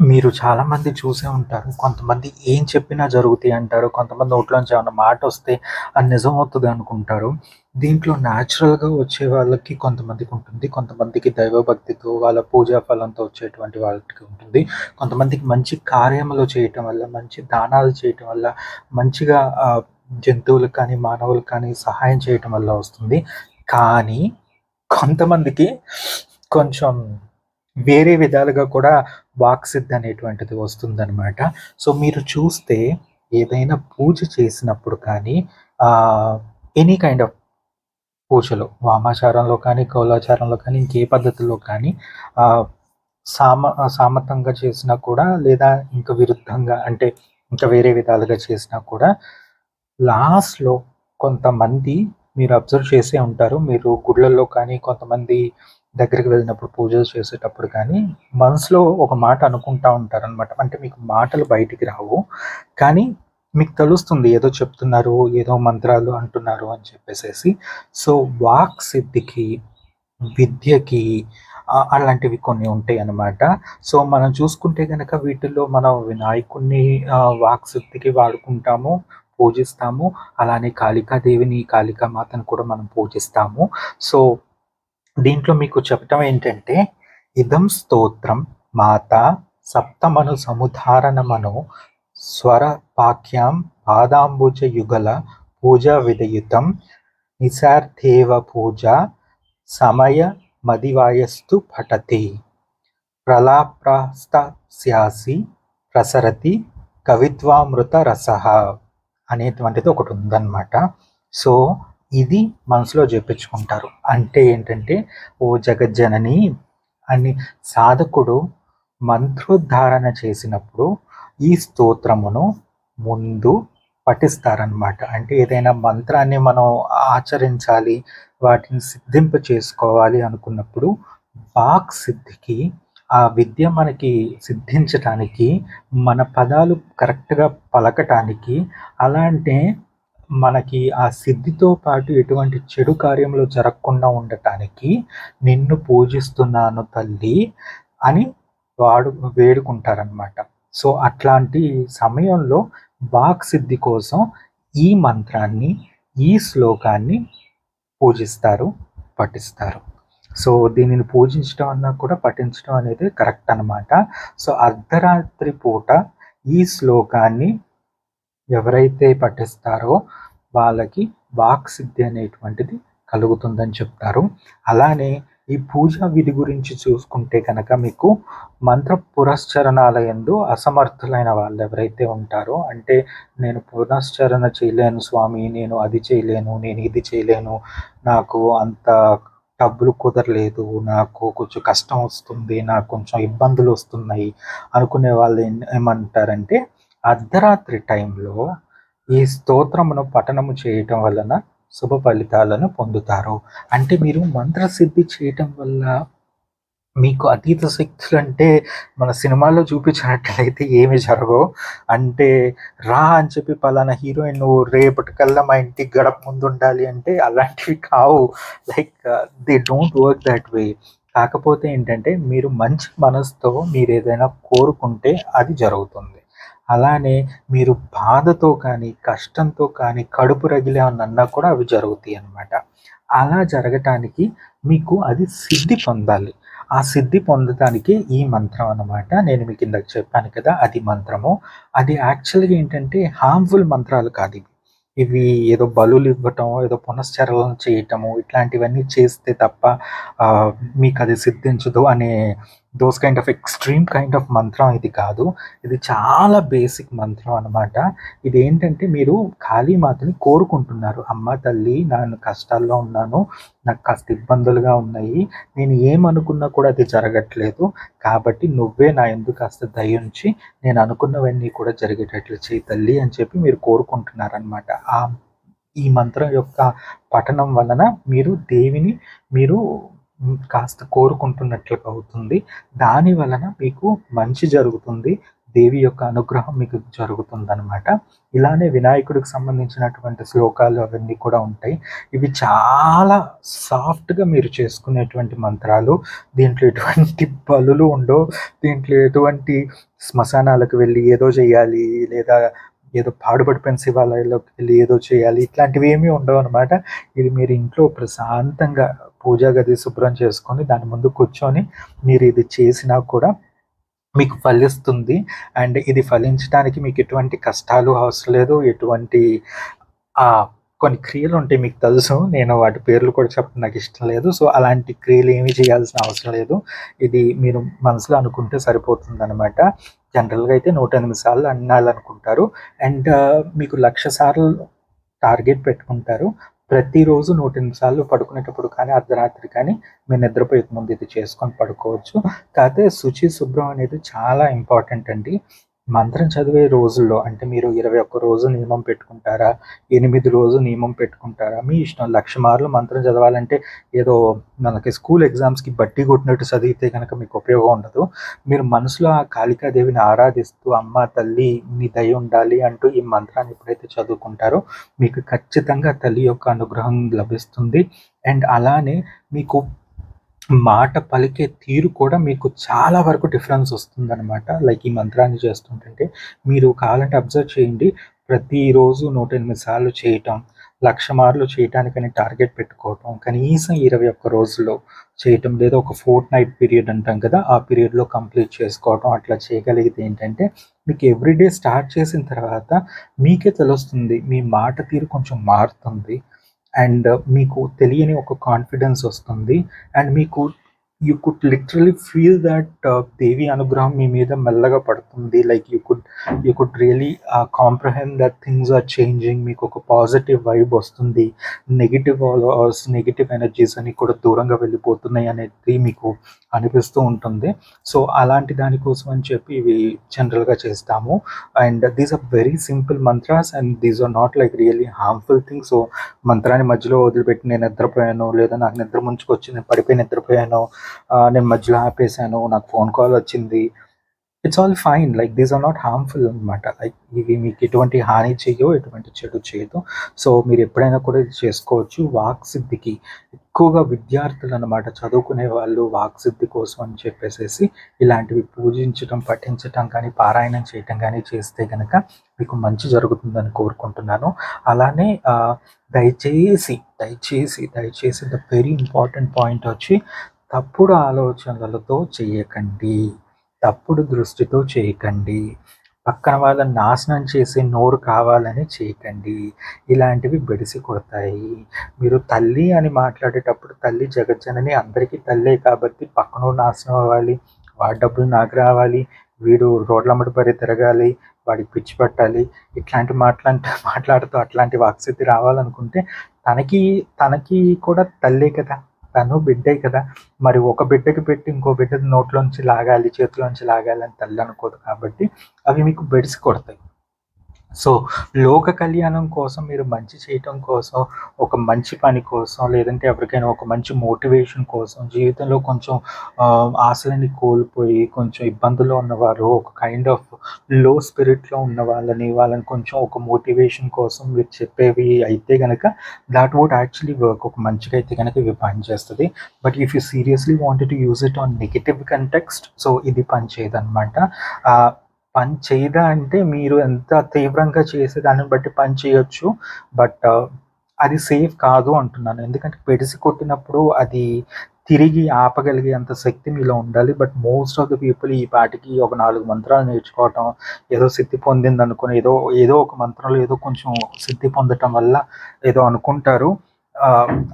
మీరు చాలామంది చూసే ఉంటారు. కొంతమంది ఏం చెప్పినా జరుగుతాయి అంటారు. కొంతమంది నోట్లోంచి ఏమైనా మాట వస్తే అది నిజం అవుతుంది అనుకుంటారు. దీంట్లో న్యాచురల్గా వచ్చే వాళ్ళకి కొంతమందికి ఉంటుంది. కొంతమందికి దైవభక్తితో వాళ్ళ పూజా ఫలంతో వచ్చేటువంటి వాళ్ళకి ఉంటుంది. కొంతమందికి మంచి కార్యములు చేయటం వల్ల మంచి దానాలు చేయటం వల్ల మంచిగా జంతువులకు కానీ మానవులకు కానీ సహాయం చేయటం వల్ల వస్తుంది. కానీ కొంతమందికి కొంచెం వేరే విధాలుగా కూడా వాక్సిద్ధి అనేటువంటిది వస్తుందన్నమాట. సో మీరు చూస్తే ఏదైనా పూజ చేసినప్పుడు కానీ ఎనీ కైండ్ ఆఫ్ పూజలు వామాచారంలో కానీ కౌలాచారంలో కానీ ఇంకే పద్ధతిలో కానీ సామ సామతంగా చేసినా కూడా లేదా ఇంకా విరుద్ధంగా అంటే ఇంకా వేరే విధాలుగా చేసినా కూడా లాస్ట్లో కొంతమంది మీరు అబ్జర్వ్ చేసే ఉంటారు. మీరు గుళ్ళల్లో కానీ కొంతమంది దగ్గరికి వెళ్ళినప్పుడు పూజలు చేసేటప్పుడు కానీ మనసులో ఒక మాట అనుకుంటా ఉంటారు అనమాట అంటే మీకు మాటలు బయటికి రావు. కానీ మీకు తెలుస్తుంది ఏదో చెప్తున్నారు ఏదో మంత్రాలు అంటున్నారు అని చెప్పేసేసి. సో వాక్ సిద్ధికి విద్యకి అలాంటివి కొన్ని ఉంటాయి అన్నమాట. సో మనం చూసుకుంటే కనుక వీటిల్లో మనం వినాయకుడిని వాక్సిద్ధికి వాక్ సిద్ధికి వాడుకుంటాము పూజిస్తాము. అలానే కాళికాదేవిని కాళికామాతను కూడా మనం పూజిస్తాము. సో దీంట్లో మీకు చెప్పటం ఏంటంటే ఇదం స్తోత్రం మాత సప్తమను సముధారణమను స్వర పాఖ్యాం పాదాంబుజ యుగల పూజా విధయుతం నిసార్థేవ పూజ సమయ మదివాయస్తు పఠతి. ప్రలాప్రాస్తస్యాసి ప్రసరతి కవిత్వామృత రస అనేటువంటిది ఒకటి ఉందన్నమాట. సో ఇది మనసులో చెప్పించుకుంటారు అంటే ఏంటంటే ఓ జగజ్జనని అని సాధకుడు మంత్రోద్ధారణ చేసినప్పుడు ఈ స్తోత్రమును ముందు పఠిస్తారనమాట అంటే ఏదైనా మంత్రాన్ని మనం ఆచరించాలి వాటిని సిద్ధింప చేసుకోవాలి అనుకున్నప్పుడు వాక్ సిద్ధికి ఆ విద్య మనకి సిద్ధించటానికి మన పదాలు కరెక్ట్గా పలకటానికి అలాంటి మనకి ఆ సిద్ధితో పాటు ఎటువంటి చెడు కార్యములు జరగకుండా ఉండటానికి నిన్ను పూజిస్తున్నాను తల్లి అని వాడు వేడుకుంటారనమాట సో అట్లాంటి సమయంలో వాక్ సిద్ధి కోసం ఈ మంత్రాన్ని ఈ శ్లోకాన్ని పూజిస్తారు పఠిస్తారు. సో దీనిని పూజించడం అన్నా కూడా పఠించడం అనేది కరెక్ట్ అన్నమాట. సో అర్ధరాత్రి పూట ఈ శ్లోకాన్ని ఎవరైతే పఠిస్తారో వాళ్ళకి వాక్ సిద్ధి అనేటువంటిది కలుగుతుందని చెప్తారు. అలానే ఈ పూజా విధి గురించి చూసుకుంటే కనుక మీకు మంత్ర పురస్చరణాలయందు అసమర్థులైన వాళ్ళు ఎవరైతే ఉంటారో అంటే నేను పునశ్చరణ చేయలేను స్వామి నేను అది చేయలేను నేను ఇది చేయలేను నాకు అంత డబ్బులు కుదరలేదు నాకు కొంచెం కష్టం వస్తుంది నాకు కొంచెం ఇబ్బందులు వస్తున్నాయి అనుకునే వాళ్ళు ఏం- ఏమంటారంటే అర్ధరాత్రి టైంలో ఈ స్తోత్రమును పఠనము చేయటం వలన శుభ ఫలితాలను పొందుతారు. అంటే మీరు మంత్రసిద్ధి చేయటం వల్ల మీకు అతీత శక్తులు అంటే మన సినిమాల్లో చూపించినట్లయితే ఏమి జరగవు. అంటే రా అని చెప్పి పలానా హీరోయిన్ నువ్వు రేపటికల్లా మా ఇంటికి గడప ముందు ఉండాలి అంటే అలాంటివి కావు. Like they don't work that way కాకపోతే ఏంటంటే మీరు మంచి మనసుతో మీరు ఏదైనా కోరుకుంటే అది జరుగుతుంది. అలానే మీరు బాధతో కానీ కష్టంతో కానీ కడుపు రగిలేమన్నా కూడా అవి జరుగుతాయి అన్నమాట. అలా జరగటానికి మీకు అది సిద్ధి పొందాలి. ఆ సిద్ధి పొందటానికి ఈ మంత్రం అన్నమాట. నేను మీకు ఇందాక చెప్పాను కదా అది మంత్రము. అది యాక్చువల్గా ఏంటంటే హార్మ్ఫుల్ మంత్రాలు కాదు ఇవి. ఇవి ఏదో బలులు ఇవ్వటం ఏదో పునశ్చరణ చేయటము ఇట్లాంటివన్నీ చేస్తే తప్ప మీకు అది సిద్ధించదు అనే those kind of extreme kind of మంత్రం ఇది కాదు. ఇది చాలా బేసిక్ మంత్రం అనమాట ఇది ఏంటంటే మీరు కాళీమాతని కోరుకుంటున్నారు. అమ్మ తల్లి నేను కష్టాల్లో ఉన్నాను నాకు కాస్త ఇబ్బందులుగా ఉన్నాయి నేను ఏమనుకున్నా కూడా అది జరగట్లేదు కాబట్టి నువ్వే నా ఎందుకు కాస్త దయ నేను అనుకున్నవన్నీ కూడా జరిగేటట్లు చేయి తల్లి అని చెప్పి మీరు కోరుకుంటున్నారనమాట ఆ ఈ మంత్రం యొక్క పఠనం వలన మీరు దేవిని మీరు కాస్త కోరుకుంటున్నట్లుగా అవుతుంది. దాని వలన మీకు మంచి జరుగుతుంది. దేవి యొక్క అనుగ్రహం మీకు జరుగుతుందన్నమాట. ఇలానే వినాయకుడికి సంబంధించినటువంటి శ్లోకాలు అవన్నీ కూడా ఉంటాయి. ఇవి చాలా సాఫ్ట్గా మీరు చేసుకునేటువంటి మంత్రాలు. దీంట్లో ఎటువంటి బలులు ఉండవు. దీంట్లో ఎటువంటి శ్మశానాలకు వెళ్ళి ఏదో చేయాలి లేదా ఏదో పాడుపడిపోయిన శివాలయాల్లోకి వెళ్ళి ఏదో చేయాలి. ఇట్లాంటివి ఏమీ ఉండవు అనమాట ఇది మీరు ఇంట్లో ప్రశాంతంగా పూజా గది శుభ్రం చేసుకొని దాని ముందు కూర్చొని మీరు ఇది చేసినా కూడా మీకు ఫలిస్తుంది. అండ్ ఇది ఫలించడానికి మీకు ఎటువంటి కష్టాలు అవసరం లేదు. ఎటువంటి కొన్ని క్రియలు ఉంటాయి మీకు తెలుసు. నేను వాటి పేర్లు కూడా చెప్పడం నాకు ఇష్టం లేదు. సో అలాంటి క్రియలు ఏమీ చేయాల్సిన అవసరం లేదు. ఇది మీరు మనసులో అనుకుంటే సరిపోతుంది అనమాట జనరల్గా అయితే నూట ఎనిమిది సార్లు అన్నాలనుకుంటారు. అండ్ మీకు లక్ష సార్లు టార్గెట్ పెట్టుకుంటారు. ప్రతిరోజు నూట ఎనిమిది సార్లు పడుకునేటప్పుడు కానీ అర్ధరాత్రి కానీ మీరు నిద్రపోయే ముందు ఇది చేసుకొని పడుకోవచ్చు. కాకపోతే శుచి శుభ్రం అనేది చాలా ఇంపార్టెంట్ అండి. మంత్రం చదివే రోజుల్లో అంటే మీరు ఇరవై ఒక్క రోజు నియమం పెట్టుకుంటారా? ఎనిమిది రోజు నియమం పెట్టుకుంటారా? మీ ఇష్టం. లక్ష మార్లు మంత్రం చదవాలంటే ఏదో మనకి స్కూల్ ఎగ్జామ్స్కి బట్టి కొట్టినట్టు చదివితే కనుక మీకు ఉపయోగం ఉండదు. మీరు మనసులో ఆ కాళికాదేవిని ఆరాధిస్తూ అమ్మ తల్లి నీ దయ ఉండాలి అంటూ ఈ మంత్రాన్ని ఎప్పుడైతే చదువుకుంటారో మీకు ఖచ్చితంగా తల్లి యొక్క అనుగ్రహం లభిస్తుంది. అండ్ అలానే మీకు మాట పలికే తీరు కూడా మీకు చాలా వరకు డిఫరెన్స్ వస్తుందన్నమాట. లైక్ ఈ మంత్రాన్ని చేస్తుంటే మీరు కావాలంటే అబ్జర్వ్ చేయండి. ప్రతిరోజు నూట ఎనిమిది సార్లు చేయటం లక్ష మార్లు చేయటానికని టార్గెట్ పెట్టుకోవటం కనీసం ఇరవై ఒక్క రోజుల్లో చేయటం లేదా ఒక ఫోర్త్ నైట్ పీరియడ్ అంటాం కదా ఆ పీరియడ్లో కంప్లీట్ చేసుకోవటం అట్లా చేయగలిగితే ఏంటంటే మీకు ఎవ్రీడే స్టార్ట్ చేసిన తర్వాత మీకే తెలుస్తుంది మీ మాట తీరు కొంచెం మారుతుంది. అండ్ మీకు తెలియని ఒక కాన్ఫిడెన్స్ వస్తుంది. అండ్ మీకు you could literally feel that దేవి అనుగ్రహం మీ మీద మెల్లగా పడుతుంది. Like you could you could really comprehend that things are changing మీకు ఒక పాజిటివ్ వైబ్ వస్తుంది. నెగిటివ్ నెగిటివ్ ఎనర్జీస్ అని కూడా దూరంగా వెళ్ళిపోతున్నాయి అనేది మీకు అనిపిస్తూ ఉంటుంది. సో అలాంటి దానికోసం అని చెప్పి ఇవి జనరల్గా చేస్తాము. And these are very simple mantras and these are not like really harmful things so మంత్రాన్ని మధ్యలో వదిలిపెట్టి నేను నిద్రపోయాను లేదా నాకు నిద్ర ముంచుకొచ్చి నేను పడిపోయి నిద్రపోయాను నేను మధ్యలో ఆపేసాను నాకు ఫోన్ కాల్ వచ్చింది. It's all fine like these are not harmful అనమాట లైక్ ఇవి మీకు ఎటువంటి హాని చేయో ఎటువంటి చెడు చేయదు. సో మీరు ఎప్పుడైనా కూడా ఇది చేసుకోవచ్చు. వాక్ సిద్ధికి ఎక్కువగా విద్యార్థులు అనమాట చదువుకునే వాళ్ళు వాక్ సిద్ధి కోసం అని చెప్పేసి ఇలాంటివి పూజించడం పఠించటం కానీ పారాయణం చేయటం కానీ చేస్తే కనుక మీకు మంచి జరుగుతుందని కోరుకుంటున్నాను. అలానే దయచేసి దయచేసి దయచేసి ద వెరీ ఇంపార్టెంట్ పాయింట్ వచ్చి తప్పుడు ఆలోచనలతో చేయకండి. తప్పుడు దృష్టితో చేయకండి. పక్కన వాళ్ళని నాశనం చేసి నోరు కావాలని చేయకండి. ఇలాంటివి బెడిసి కొడతాయి. మీరు తల్లి అని మాట్లాడేటప్పుడు తల్లి జగజ్జనని అందరికీ తల్లే కాబట్టి పక్కన నాశనం అవ్వాలి వాడి డబ్బులు నాకు రావాలి వీడు రోడ్లమ్మడి పరి తిరగాలి వాడికి పిచ్చి పట్టాలి ఇట్లాంటి మాట్లాంటి మాట్లాడుతూ అట్లాంటి వాక్సిద్ధి రావాలనుకుంటే తనకి తనకి కూడా తల్లే కదా. తను బిడ్డే కదా. మరి ఒక బిడ్డకి పెట్టి ఇంకో బిడ్డ నోట్లోంచి లాగాలి చేతిలోంచి లాగాలి అని తల్లి అనుకోదు కాబట్టి అవి మీకు బెడిసి కొడతాయి. సో లోక కళ్యాణం కోసం మీరు మంచి చేయటం కోసం ఒక మంచి పని కోసం లేదంటే ఎవరికైనా ఒక మంచి మోటివేషన్ కోసం జీవితంలో కొంచెం ఆశలని కోల్పోయి కొంచెం ఇబ్బందుల్లో ఉన్నవారు ఒక కైండ్ ఆఫ్లో స్పిరిట్లో ఉన్న వాళ్ళని వాళ్ళని కొంచెం ఒక మోటివేషన్ కోసం మీరు చెప్పేవి అయితే కనుక దాట్ వుడ్ యాక్చువల్లీ వర్క్ ఒక మంచిగా అయితే కనుక ఇవి పనిచేస్తుంది. But if you seriously wanted to use it on negative context so ఇది పనిచేయదనమాట పని చేయదా అంటే మీరు ఎంత తీవ్రంగా చేసే దాన్ని బట్టి పని చేయొచ్చు బట్ అది సేఫ్ కాదు అంటున్నాను. ఎందుకంటే పెడిసి కొట్టినప్పుడు అది తిరిగి ఆపగలిగే అంత శక్తి మీలో ఉండాలి. But most of the people ఈ పాటికి ఒక నాలుగు మంత్రాలు నేర్చుకోవటం ఏదో సిద్ధి పొందింది అనుకుని ఏదో ఏదో ఒక మంత్రంలో ఏదో కొంచెం సిద్ధి పొందటం వల్ల ఏదో అనుకుంటారు.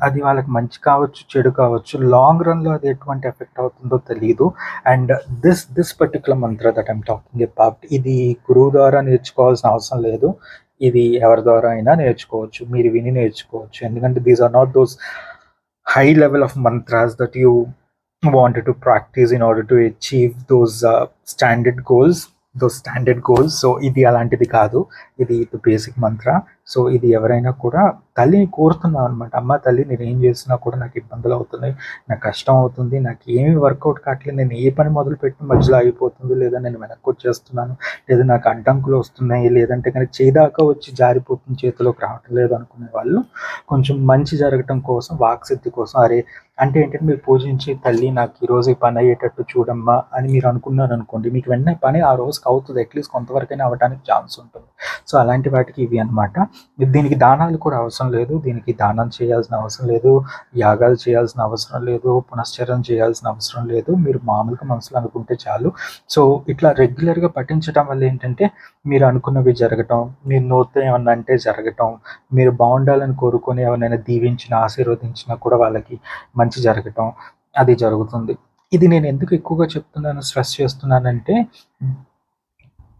అది వాళ్ళకి మంచి కావచ్చు చెడు కావచ్చు లాంగ్ రన్లో అది ఎటువంటి ఎఫెక్ట్ అవుతుందో తెలియదు and this this particular mantra that I'm talking about ఇది గురువు ద్వారా నేర్చుకోవాల్సిన అవసరం లేదు. ఇది ఎవరి ద్వారా అయినా నేర్చుకోవచ్చు. మీరు విని నేర్చుకోవచ్చు. ఎందుకంటే these are not those high level of mantras that you wanted to practice in order to achieve those standard goals those standard goals so ఇది అలాంటిది కాదు. ఇది బేసిక్ మంత్ర సో ఇది ఎవరైనా కూడా తల్లిని కోరుతున్నాం అనమాట అమ్మ తల్లి నేను ఏం చేసినా కూడా నాకు ఇబ్బందులు అవుతున్నాయి నాకు కష్టం అవుతుంది నాకు ఏమి వర్కౌట్ కావట్లేదు నేను ఏ పని మొదలు పెట్టిన మధ్యలో అయిపోతుంది లేదా నేను వెనక్కి వచ్చేస్తున్నాను లేదా నాకు అడ్డంకులు వస్తున్నాయి లేదంటే కానీ చేదాకా వచ్చి జారిపోతుంది చేతిలోకి రావటం లేదు అనుకునే వాళ్ళు కొంచెం మంచి జరగటం కోసం వాక్సిద్ధి కోసం అరే అంటే ఏంటంటే మీరు పూజించి తల్లి నాకు ఈరోజు ఈ పని అయ్యేటట్టు చూడమ్మా అని మీరు అనుకున్నారు అనుకోండి మీకు వెంటనే పని ఆ రోజుకి అవుతుంది అట్లీస్ట్ కొంతవరకైనా అవ్వడానికి ఛాన్స్ ఉంటుంది. సో అలాంటి వాటికి ఇవి అనమాట దీనికి దానాలు కూడా అవసరం లేదు. దీనికి దానం చేయాల్సిన అవసరం లేదు. యాగాలు చేయాల్సిన అవసరం లేదు. పునశ్చరణ చేయాల్సిన అవసరం లేదు. మీరు మామూలుగా మనసులో అనుకుంటే చాలు. సో ఇట్లా రెగ్యులర్గా పఠించడం వల్ల ఏంటంటే మీరు అనుకున్నవి జరగటం మీరు నోటితో ఏమన్నా అంటే జరగటం మీరు బాగుండాలని కోరుకొని ఎవరైనా దీవించిన ఆశీర్వదించినా కూడా వాళ్ళకి మంచి జరగటం అది జరుగుతుంది. ఇది నేను ఎందుకు ఎక్కువగా చెప్తున్నాను స్ట్రెస్ చేస్తున్నానంటే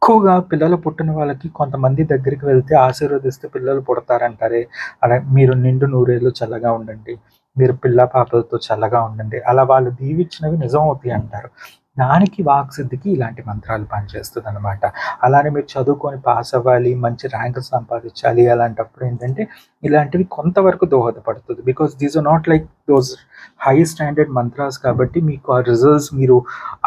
ఎక్కువగా పిల్లలు పుట్టిన వాళ్ళకి కొంతమంది దగ్గరికి వెళ్తే ఆశీర్వదిస్తే పిల్లలు పుడతారంటారే. అలా మీరు నిండు నూరేళ్ళు చల్లగా ఉండండి. మీరు పిల్ల పాపలతో చల్లగా ఉండండి. అలా వాళ్ళు దీవించినవి నిజం అవుతాయి అంటారు. దానికి వాక్సిద్ధికి ఇలాంటి మంత్రాలు పనిచేస్తుంది అనమాట అలానే మీరు చదువుకొని పాస్ అవ్వాలి మంచి ర్యాంక్ సంపాదించాలి అలాంటప్పుడు ఏంటంటే ఇలాంటివి కొంతవరకు దోహదపడుతుంది. Because these are not like those high standard mantras కాబట్టి మీకు ఆ రిజల్ట్స్ మీరు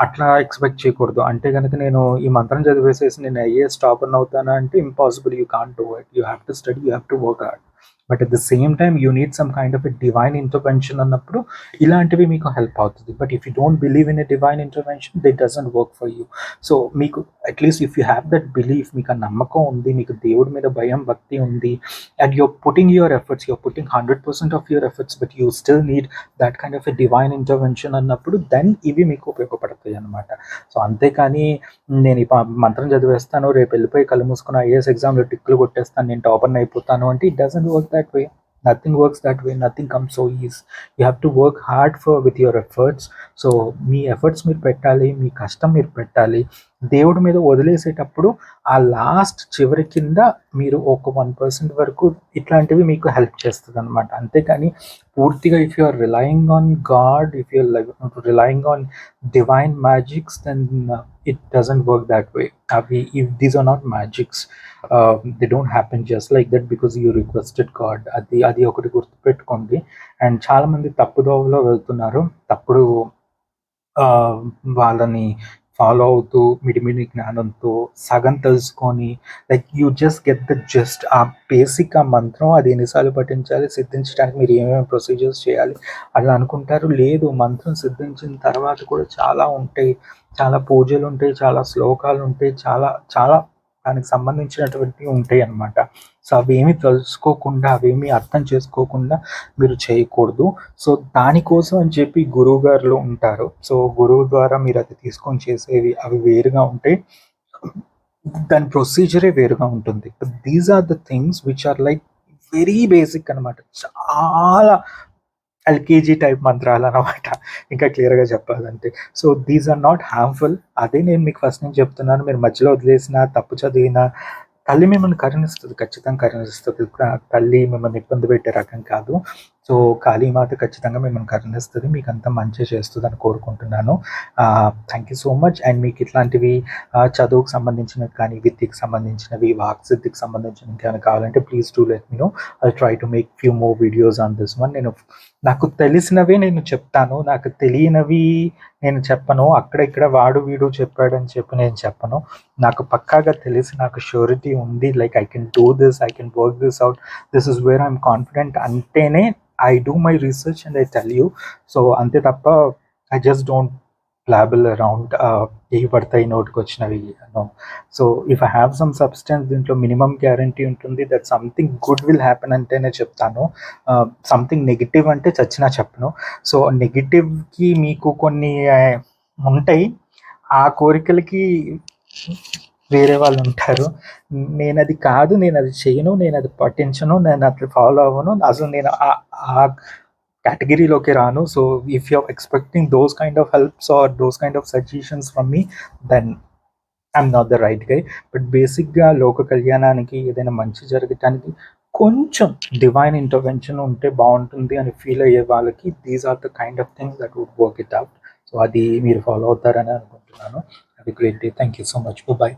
అట్లా ఎక్స్పెక్ట్ చేయకూడదు. అంటే కనుక నేను ఈ మంత్రం చదివేసేసి నేను ఐఏఎస్ టాపర్ అవుతానా అంటే impossible you can't do it you have to study you have to work hard but at the same time you need some kind of a divine intervention అన్నప్పుడు ఇలాంటివి మీకు హెల్ప్ అవుతుంది. But if you don't believe in a divine intervention it doesn't work for you so మీకు at least if you have that belief మీకు ఆ నమ్మకం ఉంది మీకు దేవుడి మీద భయం భక్తి ఉంది and you're putting your efforts you're putting hundred percent of your efforts but you still need that kind of a divine intervention అన్నప్పుడు దెన్ ఇవి మీకు ఉపయోగపడతాయి అనమాట సో అంతేకాని నేను ఈ మంత్రం చదివేస్తాను రేపు వెళ్ళిపోయి కళ్ళు మూసుకుని ఐఏఎస్ ఎగ్జామ్లో టిక్కులు కొట్టేస్తాను నేను టాపర్ని అయిపోతాను అంటే it doesn't work that way nothing works that way nothing come so is you have to work hard for with your efforts so me efforts మీరు పెట్టాలి మీ కష్టం మీరు పెట్టాలి దేవుడి మీద వదిలేసేటప్పుడు ఆ లాస్ట్ చివరి కింద మీరు ఒక వన్ పర్సెంట్ వరకు ఇట్లాంటివి మీకు హెల్ప్ చేస్తుంది అనమాట అంతేకాని పూర్తిగా if you are relying on God if you relying on divine magics then it doesn't work that way అవి if these are not magics they don't happen just like that because you requested God అది అది ఒకటి గుర్తుపెట్టుకోండి. And చాలామంది తప్పుదోవలో వెళ్తున్నారు. తప్పుడు uh, వాళ్ళని follow అవుతూ మిడిమిడి జ్ఞానంతో సగం తెలుసుకొని like you just get the just uh basic uh మంత్రం అది ఎన్నిసార్లు పఠించాలి సిద్ధించడానికి మీరు ఏమేమి ప్రొసీజర్స్ చేయాలి అలా అనుకుంటారు. లేదు మంత్రం సిద్ధించిన తర్వాత కూడా చాలా ఉంటాయి. చాలా పూజలు ఉంటాయి చాలా శ్లోకాలు ఉంటాయి చాలా చాలా దానికి సంబంధించినటువంటివి ఉంటాయి అన్నమాట సో అవేమి తెలుసుకోకుండా అవేమి అర్థం చేసుకోకుండా మీరు చేయకూడదు. సో దానికోసం అని చెప్పి గురువు గారులు ఉంటారు. సో గురువు ద్వారా మీరు అది తీసుకొని చేసేవి అవి వేరుగా ఉంటాయి దాని ప్రొసీజరే వేరుగా ఉంటుంది. These are the things which are like very basic అన్నమాట. చాలా ఎల్కేజీ టైప్ మంత్రాలు అనమాట ఇంకా క్లియర్గా చెప్పాలంటే. So these are not harmful అదే నేను మీకు ఫస్ట్ నుంచి చెప్తున్నాను. మీరు మధ్యలో వదిలేసిన తప్పు చదివిన తల్లి మిమ్మల్ని కరుణిస్తుంది. ఖచ్చితంగా కరుణిస్తుంది. తల్లి మిమ్మల్ని ఇబ్బంది పెట్టే రకం కాదు. సో కాళీమాత ఖచ్చితంగా మిమ్మల్ని కరుణిస్తుంది. మీకు అంతా మంచి చేస్తుంది అని కోరుకుంటున్నాను thank you so much and మీకు ఇట్లాంటివి చదువుకు సంబంధించినవి కానీ విద్యకి సంబంధించినవి వాక్సిద్ధికి సంబంధించినవి కానీ కావాలంటే please do let me know I try to make few more videos on this one నేను నాకు తెలిసినవే నేను చెప్తాను. నాకు తెలియనివి నేను చెప్పను. అక్కడ ఇక్కడ వాడు వీడు చెప్పాడని చెప్పి నేను చెప్పను. నాకు పక్కాగా తెలిసి నాకు షూరిటీ ఉంది. Like I can do this I can work this out this is where I'm confident అంటేనే I do my research and I tell you so అంతే తప్ప I just don't babble around ఏవి పడతాయి నోటికి వచ్చినవి so if I have some substance దీంట్లో minimum guarantee ఉంటుంది that something good will happen అంటేనే చెప్తాను. Uh, సంథింగ్ నెగిటివ్ అంటే చచ్చినా చెప్పను. సో నెగిటివ్కి మీకు కొన్ని uh, ఉంటాయి. ఆ కోరికలకి వేరే వాళ్ళు ఉంటారు. నేను అది కాదు నేను అది చేయను నేను అది పట్టించను నేను అది ఫాలో అవ్వను. అసలు నేను ఆ- కేటగిరీలోకి రాను. So if you expecting those kind of helps or those kind of suggestions from me then I'm not the right guy but బేసిక్గా లోక కళ్యాణానికి ఏదైనా మంచి జరగటానికి కొంచెం డివైన్ ఇంటర్వెన్షన్ ఉంటే బాగుంటుంది అని ఫీల్ అయ్యే వాళ్ళకి these are the kind of things that would work it out so అది మీరు ఫాలో అవుతారని అనుకుంటున్నాను. Have great day thank you so much bye